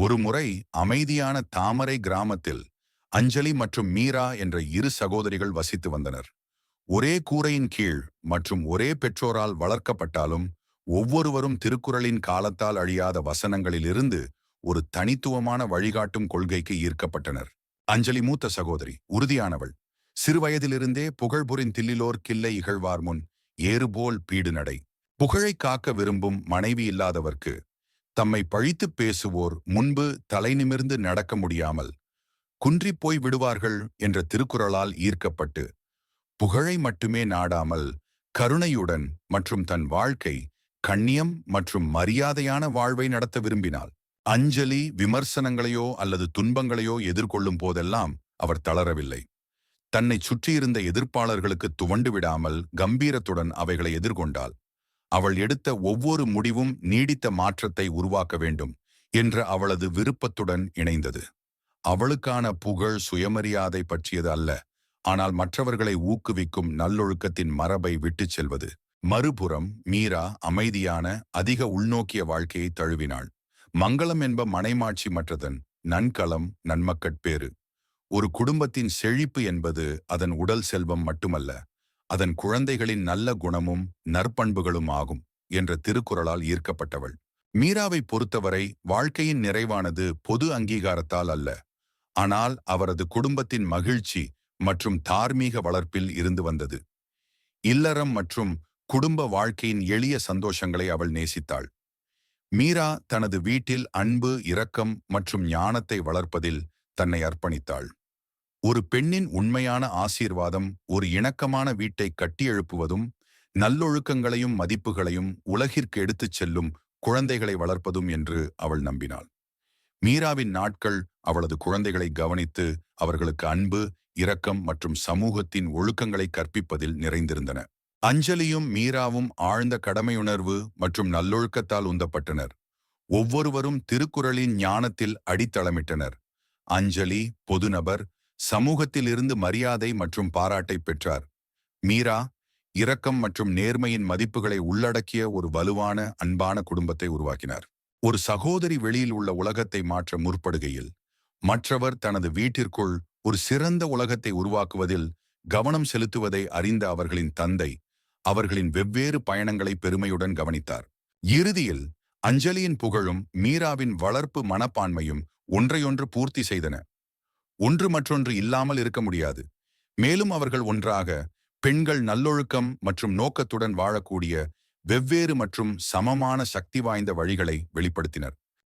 ஒருமுறை அமைதியான தாமரை கிராமத்தில் அஞ்சலி மற்றும் மீரா என்ற இரு சகோதரிகள் வசித்து வந்தனர். ஒரே கூரையின் கீழ் மற்றும் ஒரே பெற்றோரால் வளர்க்கப்பட்டாலும் ஒவ்வொருவரும் திருக்குறளின் காலத்தால் அழியாத வசனங்களிலிருந்து ஒரு தனித்துவமான வழிகாட்டும் கொள்கைக்கு ஈர்க்கப்பட்டனர். அஞ்சலி மூத்த சகோதரி உறுதியானவள். சிறுவயதிலிருந்தே புகழ்புரின் தில்லிலோர் கில்லை இகழ்வார் முன் ஏறுபோல் பீடு நடை. புகழை காக்க விரும்பும் மனைவி இல்லாதவர்க்கு தம்மை பழித்துப் பேசுவோர் முன்பு தலை நிமிர்ந்து நடக்க முடியாமல் குன்றிப்போய் விடுவார்கள் என்ற திருக்குறளால் ஈர்க்கப்பட்டு புகழை மட்டுமே நாடாமல் கருணையுடன் மற்றும் தன் வாழ்க்கை கண்ணியம் மற்றும் மரியாதையான வாழ்வை நடத்த விரும்பினாள். அஞ்சலி விமர்சனங்களையோ அல்லது துன்பங்களையோ எதிர்கொள்ளும் போதெல்லாம் அவர் தளரவில்லை. தன்னை சுற்றியிருந்த எதிர்ப்பாளர்களுக்கு துவண்டு விடாமல் கம்பீரத்துடன் அவைகளை எதிர்கொண்டாள். அவள் எடுத்த ஒவ்வொரு முடிவும் நீடித்த மாற்றத்தை உருவாக்க வேண்டும் என்ற அவளது விருப்பத்துடன் இணைந்தது. அவளுக்கான புகழ் சுயமரியாதை பற்றியது அல்ல ஆனால் மற்றவர்களை ஊக்குவிக்கும் நல்லொழுக்கத்தின் மரபை விட்டுச் செல்வது. மறுபுறம் மீரா அமைதியான அதிக உள்நோக்கிய வாழ்க்கையை தழுவினாள். மங்களம் என்ப மனைமாட்சி மற்றதன் நன்கலம் நன்மக்கட்பேறு. ஒரு குடும்பத்தின் செழிப்பு என்பது அதன் உடல் செல்வம் மட்டுமல்ல அதன் குழந்தைகளின் நல்ல குணமும் நற்பண்புகளும் ஆகும் என்ற திருக்குறளால் ஈர்க்கப்பட்டவள். மீராவை பொறுத்தவரை வாழ்க்கையின் நிறைவானது பொது அங்கீகாரத்தால் அல்ல. ஆனால் அவரது குடும்பத்தின் மகிழ்ச்சி மற்றும் தார்மீக வளர்ப்பில் இருந்து வந்தது. இல்லறம் மற்றும் குடும்ப வாழ்க்கையின் எளிய சந்தோஷங்களை அவள் நேசித்தாள். மீரா தனது வீட்டில் அன்பு இரக்கம் மற்றும் ஞானத்தை வளர்ப்பதில் தன்னை அர்ப்பணித்தாள். ஒரு பெண்ணின் உண்மையான ஆசீர்வாதம் ஒரு இணக்கமான வீட்டை கட்டியெழுப்புவதும் நல்லொழுக்கங்களையும் மதிப்புகளையும் உலகிற்கு எடுத்துச் செல்லும் குழந்தைகளை வளர்ப்பதும் என்று அவள் நம்பினாள். மீராவின் நாட்கள் அவளது குழந்தைகளை கவனித்து அவர்களுக்கு அன்பு இரக்கம் மற்றும் சமூகத்தின் ஒழுக்கங்களை கற்பிப்பதில் நிறைந்திருந்தன. அஞ்சலியும் மீராவும் ஆழ்ந்த கடமையுணர்வு மற்றும் நல்லொழுக்கத்தால் உந்தப்பட்டனர். ஒவ்வொருவரும் திருக்குறளின் ஞானத்தில் அடித்தளமிட்டனர். அஞ்சலி பொதுநபர் சமூகத்தில் இருந்து மரியாதை மற்றும் பாராட்டை பெற்றார். மீரா இரக்கம் மற்றும் நேர்மையின் மதிப்புகளை உள்ளடக்கிய ஒரு வலுவான அன்பான குடும்பத்தை உருவாக்கினார். ஒரு சகோதரி வெளியில் உள்ள உலகத்தை மாற்ற முற்படுகையில் மற்றவர் தனது வீட்டிற்குள் ஒரு சிறந்த உலகத்தை உருவாக்குவதில் கவனம் செலுத்துவதை அறிந்த அவர்களின் தந்தை அவர்களின் வெவ்வேறு பயணங்களை பெருமையுடன் கவனித்தார். இறுதியில் அஞ்சலியின் புகழும் மீராவின் வளர்ப்பு மனப்பான்மையும் ஒன்றையொன்று பூர்த்தி செய்தன. ஒன்று மற்றொன்று இல்லாமல் இருக்க முடியாது. மேலும் அவர்கள் ஒன்றாக பெண்கள் நல்லொழுக்கம் மற்றும் நோக்கத்துடன் வாழக்கூடிய வெவ்வேறு மற்றும் சமமான சக்தி வாய்ந்த வழிகளை வெளிப்படுத்தினர்.